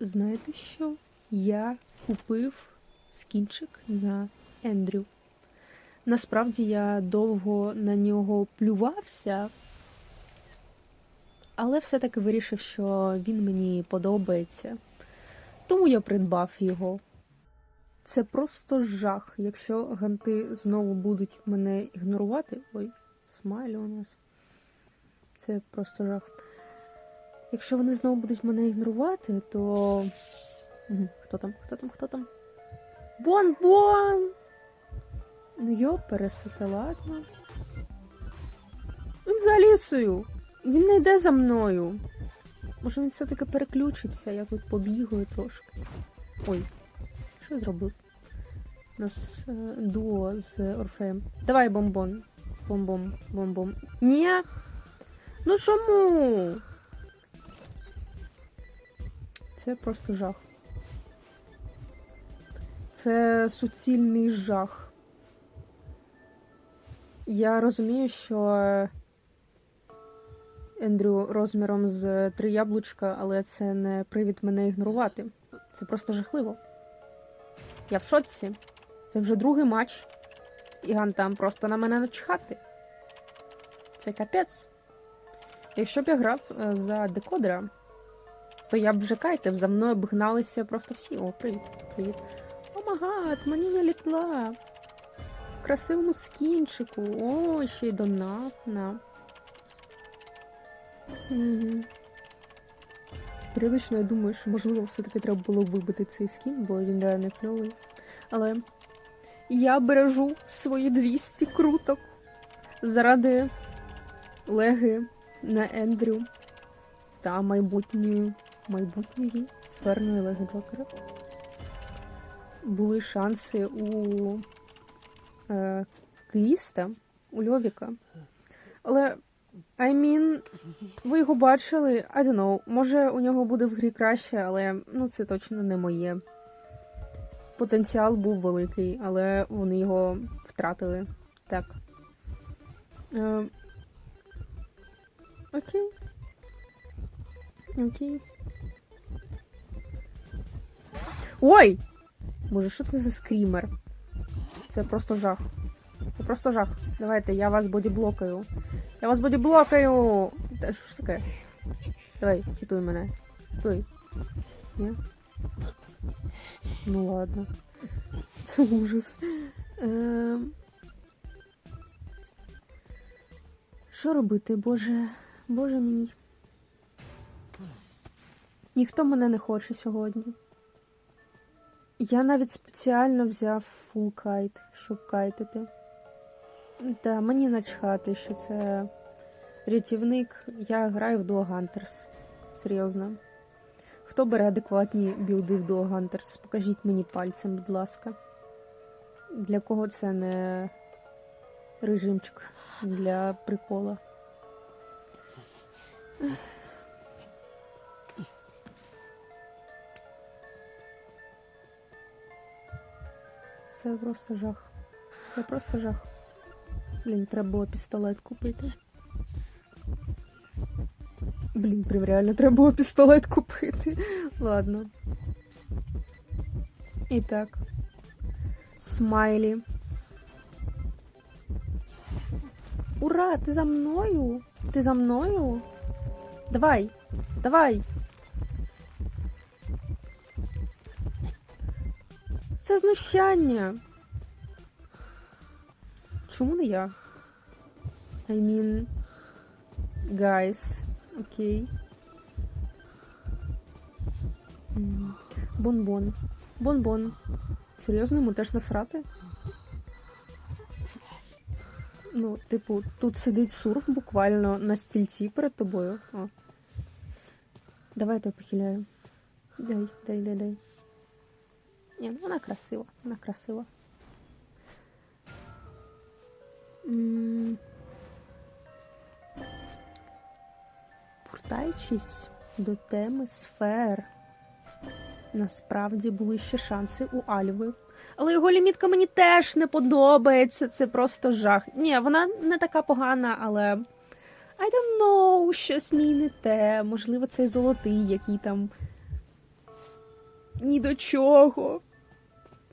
Знаєте що? Я купив скінчик на Ендрю. Насправді я довго на нього плювався, але все-таки вирішив, що він мені подобається. Тому я придбав його. Це просто жах. Якщо ганти знову будуть мене ігнорувати. Ой, смайлі у нас. Це просто жах. Якщо вони знову будуть мене ігнорувати, то. Хто там? Хто там? Хто там? Бон-бон! Ну йо, пересити, ладно. Він за Алісою! Він не йде за мною. Може він все-таки переключиться, я тут побігаю трошки. Ой, що я зробив? У нас е, дуо з Орфеєм. Давай бомбон. Бомбом, бомбом. Ні. Ну чому? Це просто жах. Це суцільний жах. Я розумію, що Ендрю розміром з три яблучка, але це не привід мене ігнорувати. Це просто жахливо. Я в шоці. Це вже другий матч. І Гантам просто на мене начхати. Це капець. Якщо б я грав е, за декодера, то я б вже кайтив, за мною б гналися просто всі. О, привіт, привіт. О магад, мені налітла. В красивому скінчику. О, ще й донатна. Угу. Періодично я думаю, що можливо все-таки треба було вибити цей скін, бо він реально кльовий. Але я бережу свої 200 круток заради леги на Ендрю та майбутньої майбутньої сферної леги Джокера. Були шанси у е, Кріста, у Льовіка. Але I mean, ви його бачили, I don't know, може у нього буде в грі краще, але ну це точно не моє. Потенціал був великий, але вони його втратили. Так. Е, окей. Окей. Ой! Боже, що це за скрімер? Це просто жах. Це просто жах. Давайте, я вас бодіблокаю. Я вас бодіблокаю! Та що ж таке? Давай, хитуй мене. Хитуй. Ні? Ну ладно. Це ужас. Ем... Що робити, Боже? Боже мій. Ніхто мене не хоче сьогодні. Я навіть спеціально взяв фул кайт, щоб кайтити. Та мені начхати, що це рятівник. Я граю в Duo Hunters. Серйозно. Хто бере адекватні білди в Duo Hunters? Покажіть мені пальцем, будь ласка. Для кого це не режимчик для прикола. Це просто жах. Це просто жах. Блін, треба було пістолет купити. Блін, прям реально треба було пістолет купити. Ладно. І так. Смайлі. Ура! Ти за мною? Ти за мною? Давай! Давай! Це знущання. Чому не я? I mean, guys, окей. М, Бон-бон. Бон-бон. Серйозно, йому теж насрати? Ну, типу, тут сидить сурф буквально на стільці перед тобою. О. Давайте я похиляю. Дай, дай, дай, дай. Ні, ну вона красива, вона красива. Повертаючись до теми сфер, насправді були ще шанси у Альви. Але його лімітка мені теж не подобається. Це просто жах. Ні, вона не така погана, але I don't know, щось мені не те. Можливо, цей золотий, який там ні до чого.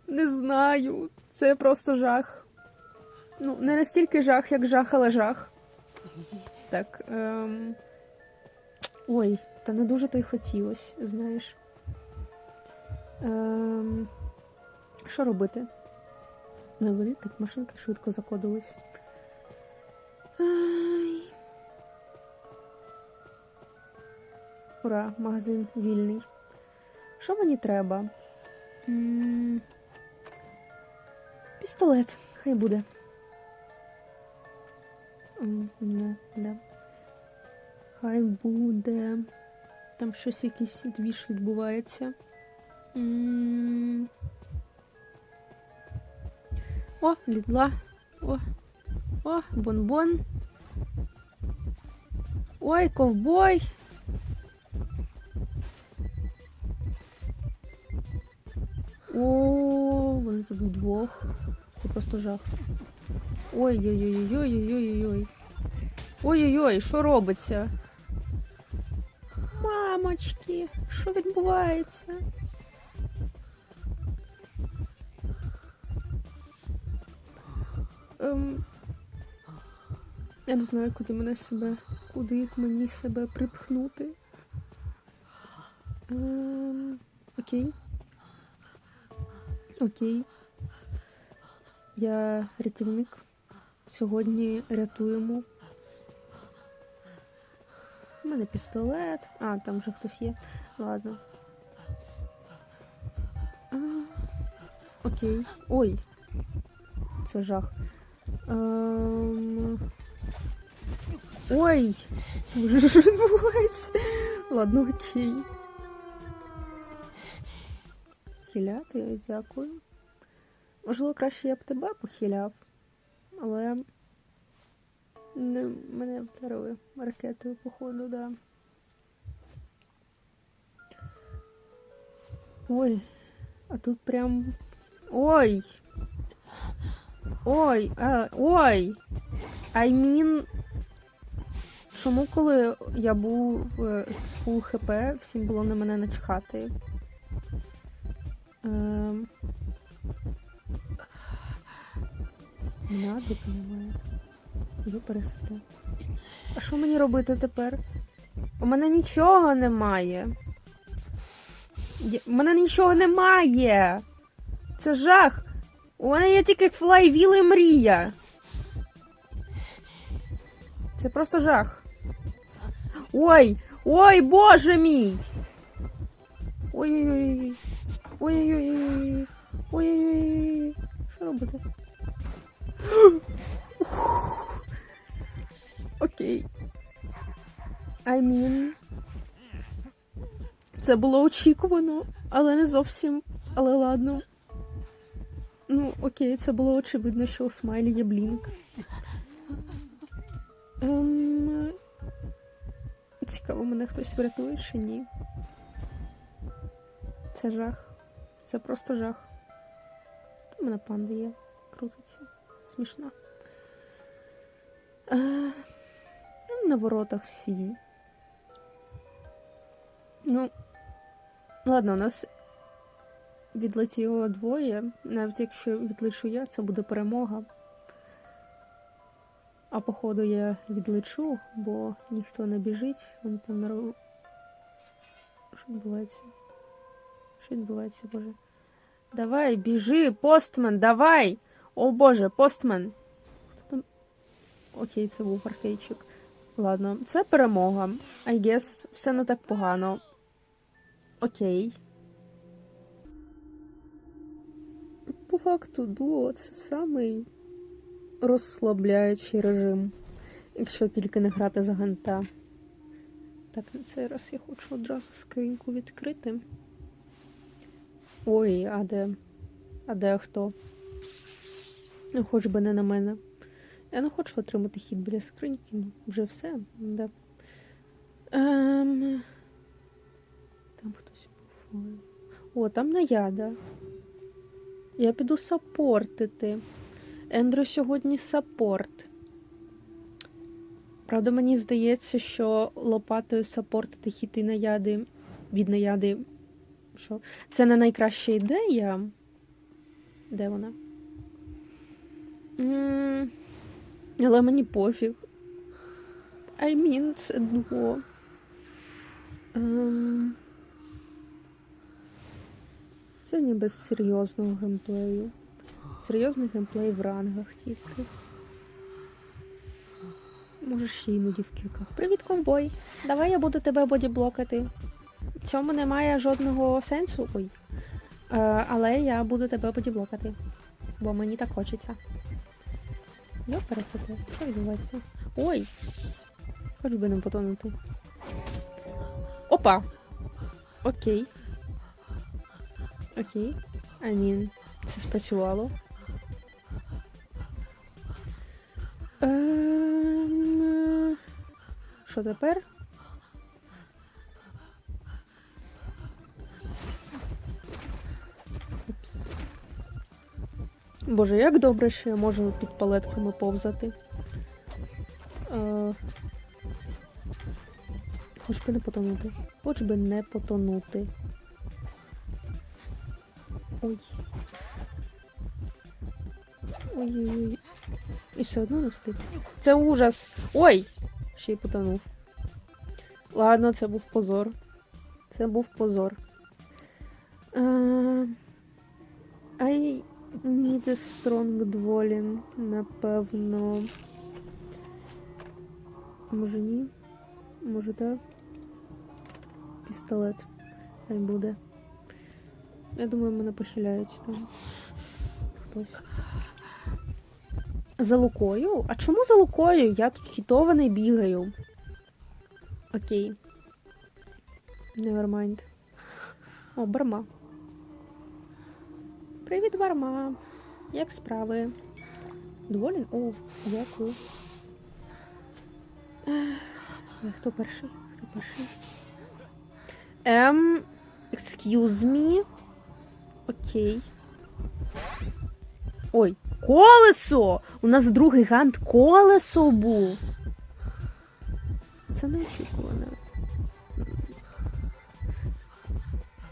Не знаю. Це просто жах. Ну, не настільки жах, як жах, але жах. Так. Ем... Ой, та не дуже то й хотілося, знаєш. Ем... Що робити? Не говори, так машинки швидко закодились. Ура, магазин вільний. Що мені треба? М, Пістолет, хай буде. Не, не. Хай буде. Там щось якийсь двіж відбувається. О, лідла. О, о, бонбон. Ой, ковбой. О, вони тут вдвох. Це просто жах. Ой-ой-ой-ой-ой-ой-ой. Ой-ой-ой, що робиться? Мамочки, що відбувається? Ем, я не знаю, куди мене себе, куди мені себе припхнути. Ем, окей. Окей. Я рятівник. Сьогодні рятуємо. У мене пістолет. А, там вже хтось є. Ладно. А, окей. Ой. Це жах. Ем... Ой! Боже, що відбувається? Ладно, окей. Хиляти, дякую. Можливо, краще я б тебе похиляв, але не, мене вдарили ракетою, походу, да. Ой, а тут прям. Ой! Ой, а, ой! I mean, чому коли я був е, з full хп, всім було на мене начхати? Ем... Надо немає. Ви пересите. А що мені робити тепер? У мене нічого немає. У мене нічого немає. Це жах. У мене є тільки флайвіл і мрія. Це просто жах. Ой! Ой, боже мій! Ой-ой-ой. Ой-ой-ой. Ой-ой-ой. Що робити? Окей. I mean... Це було очікувано, але не зовсім. Але ладно. Ну, окей, це було очевидно, що у смайлі є блінк. Ем... Цікаво, мене хтось врятує чи ні. Це жах. Це просто жах. Там у мене панда є. Крутиться. Смішна. Е, на воротах всі. Ну, ладно, у нас відлетіло двоє. Навіть якщо відлечу я, це буде перемога. А походу я відлечу, бо ніхто не біжить. Вони там ро- Що відбувається? Що відбувається, боже? Давай, біжи, постмен, давай! О боже, постмен! Хто там? Окей, це був архейчик. Ладно, це перемога. I guess, все не так погано. Окей. По факту, дуо це самий розслабляючий режим, якщо тільки не грати за ганта. Так, на цей раз я хочу одразу скриньку відкрити. Ой, а де? А де хто? Ну, хоч би не на мене. Я не хочу отримати хід біля скриньки, ну вже все. Да. Ем... Там хтось був. О, там наяда. Я піду саппортити. Ендрю сьогодні саппорт. Правда, мені здається, що лопатою саппортити хіти наяди від наяди Що? Це не найкраща ідея. Де вона? м але мені пофіг. I mean, це дво. Ем... Це ніби з серйозного геймплею. Серйозний геймплей в рангах тільки. Може, ще іноді в кільках. Привіт, ковбой! Давай я буду тебе бодіблокати. Цьому немає жодного сенсу. Ой. Е, але я буду тебе бодіблокати. Бо мені так хочеться. Йо, пересити. Що відбувається? Ой! Хоч би не потонути. Опа! Окей. Окей. I mean, це спрацювало. Ем, Що тепер? Боже, як добре, що я можу під палетками повзати. Е, Хоч би не потонути. Хоч би не потонути. Ой. Ой-ой-ой. І все одно не встиг. Це ужас. Ой! Ще й потонув. Ладно, це був позор. Це був позор. Uh, Need a strong напевно. Може ні? Може так? Пістолет. Хай буде. Я думаю, мене похиляють там. Хтось. За лукою? А чому за лукою? Я тут хітований бігаю. Окей. Nevermind. О, барма. Привіт, барма. Як справи? Доволен? О, дякую. Хто перший? Хто перший? Ем, excuse me. Окей. Ой, колесо! У нас другий гант колесо був. Це неочікувано.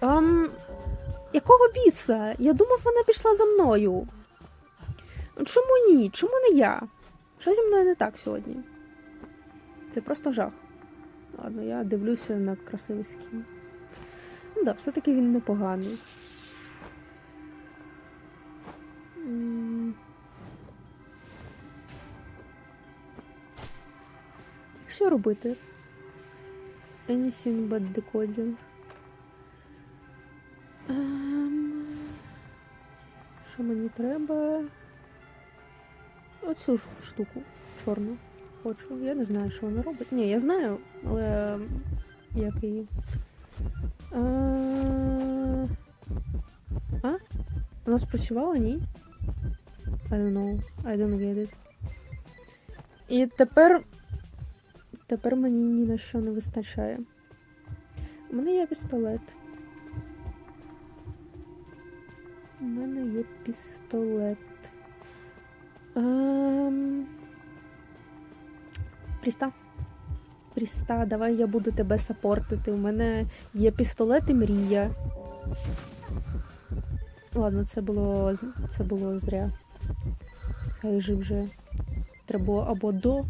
Ем, якого біса? Я думав, вона пішла за мною. Чому ні? Чому не я? Що зі мною не так сьогодні? Це просто жах. Ладно, я дивлюся на красивий скін. Ну да, все-таки він непоганий. Що робити? Anything but decoding. Треба? Оцю ж штуку чорну хочу. Я не знаю, що вона робить. Ні, я знаю, але як її. А, а? Вона спрацювала, ні? I don't know. I don't get it. І тепер. Тепер мені ні на що не вистачає. У мене є пістолет. Пістолет. Ем... Пріста. Пріста, давай я буду тебе сапортити. У мене є пістолет і мрія. Ладно, це було це було зря. Хай же вже треба або до,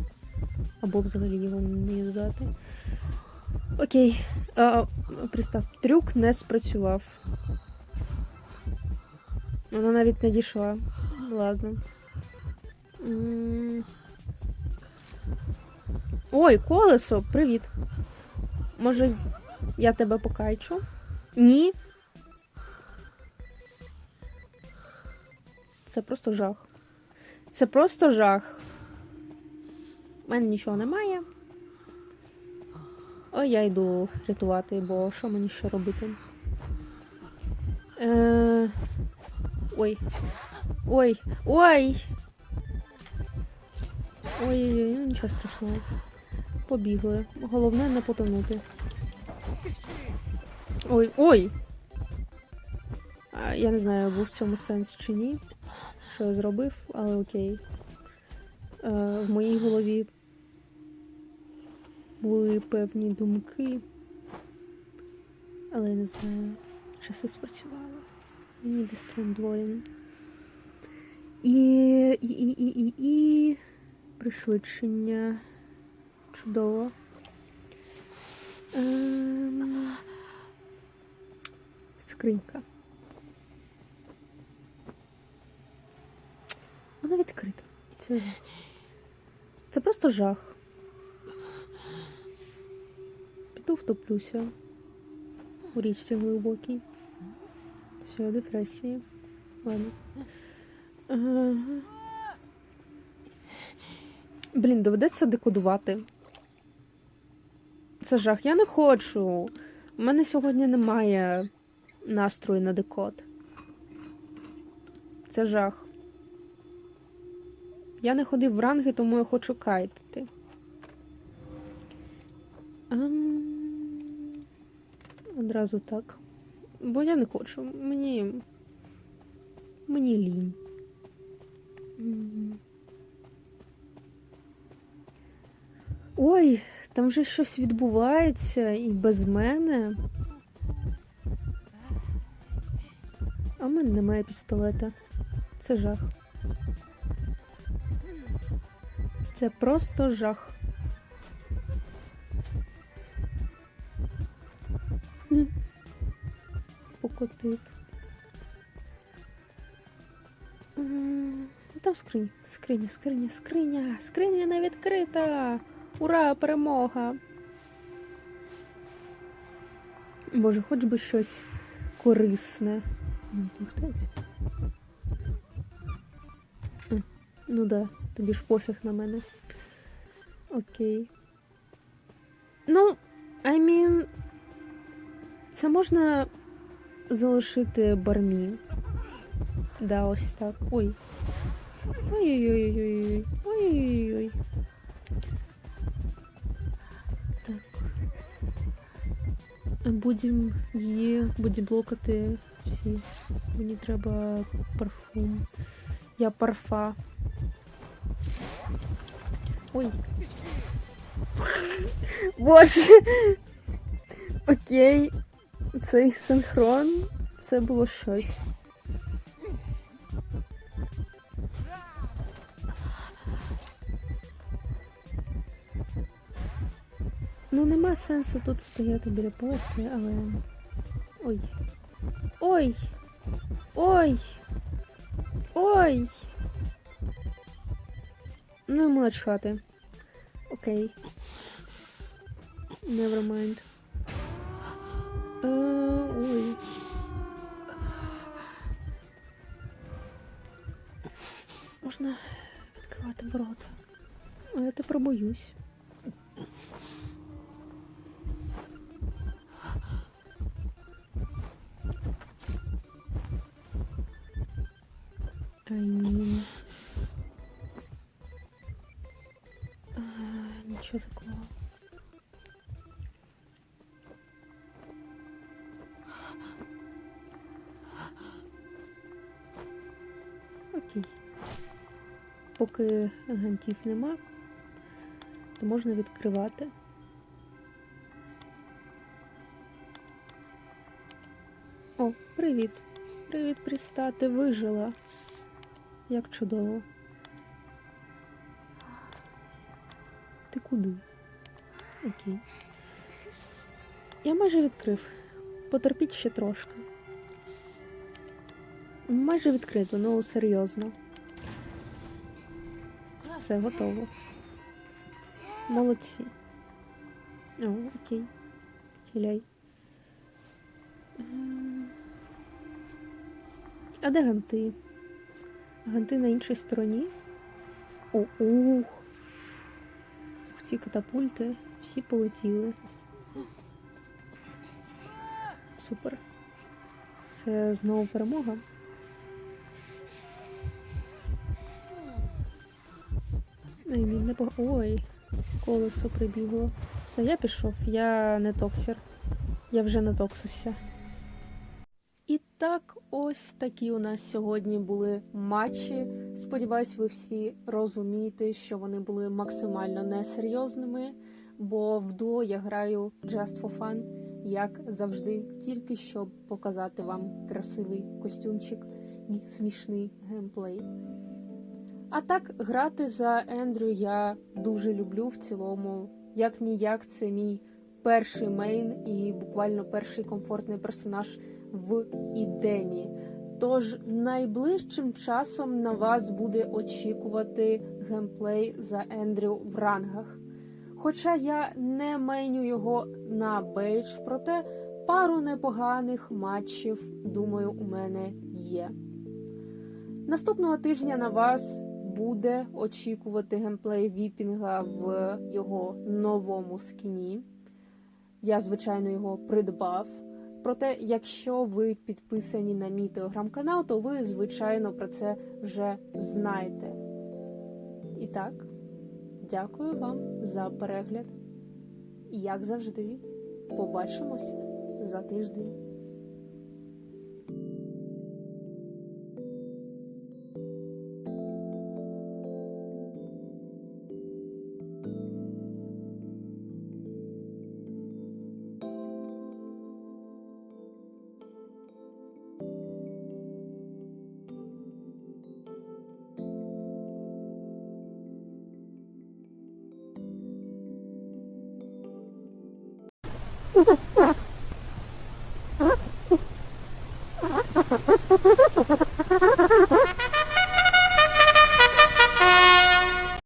або взагалі його не юзати. Окей. А, Пристав. Трюк не спрацював. Вона навіть не дійшла. Ладно. Ой, колесо, привіт. Може, я тебе покайчу? Ні. Це просто жах. Це просто жах. У мене нічого немає. Ой, я йду рятувати, бо що мені ще робити? Е... Ой. Ой, ой! Ой-ой-ой, ну нічого страшного. Побігли. Головне не потонути. Ой, ой! Я не знаю, був в цьому сенс чи ні. Що я зробив, але окей. Е, в моїй голові були певні думки. Але я не знаю, Часи спрацювало. Destroy Dwelling. І, і, і, і, і, і пришвидшення. Чудово. Ем... Скринька. Вона відкрита. Це. Це просто жах. Піду втоплюся у річці глибокій. Все, депресії. Ладно. Ага. Блін, доведеться декодувати. Це жах. Я не хочу. У мене сьогодні немає настрою на декод. Це жах. Я не ходив в ранги, тому я хочу кайтити. Ам... Одразу так. Бо я не хочу. Мені. Мені лінь. Ой, там вже щось відбувається і без мене. А в мене немає пістолета. Це жах. Це просто жах. Хм. Покотив. М, Там скриня, скриня, скриня, скриня, скриня не відкрита. Ура, перемога. Боже, хоч би щось корисне. Ну да, тобі ж пофіг на мене. Окей. Ну, I mean, це можна залишити бармі. Да, ось так. Ой. Ой-ой-ой-ой-ой. Ой-ой-ой. Так. Будемо її бодіблокати всі. Мені треба парфум. Я парфа. Ой. Боже. Окей. Цей синхрон. Це було щось. Ну, нема сенсу тут стояти біля поверхні, але. Ой. Ой! Ой! Ой! Ну, йому начхати. Окей. Never mind. Е, ой. Можна відкривати ворота. А я тепер боюсь. I mean... А, нічого такого. Поки агентів нема, то можна відкривати. О, привіт. Привіт, Пріста, ти вижила. Як чудово. Ти куди? Окей. Я майже відкрив. Потерпіть ще трошки. Майже відкрито, ну серйозно. Все, готово. Молодці. О, окей. Хиляй. Ем. А де ганти? Ганти на іншій стороні. О, ух. Ці катапульти всі полетіли. Супер. Це знову перемога. Він не пог... Ой, колесо прибігло. Все, я пішов, я не токсер. Я вже натоксився. І так, ось такі у нас сьогодні були матчі. Сподіваюсь, ви всі розумієте, що вони були максимально несерйозними, бо в дуо я граю just for fun. як завжди, тільки щоб показати вам красивий костюмчик і смішний геймплей. А так, грати за Ендрю я дуже люблю в цілому. Як ніяк, це мій перший мейн і буквально перший комфортний персонаж в Ідені. Тож найближчим часом на вас буде очікувати геймплей за Ендрю в рангах. Хоча я не мейню його на бейдж, проте пару непоганих матчів, думаю, у мене є. Наступного тижня на вас буде очікувати геймплей Віпінга в його новому скіні. Я, звичайно, його придбав. Проте, якщо ви підписані на мій телеграм-канал, то ви, звичайно, про це вже знаєте. І так, дякую вам за перегляд. І як завжди, побачимось за тиждень.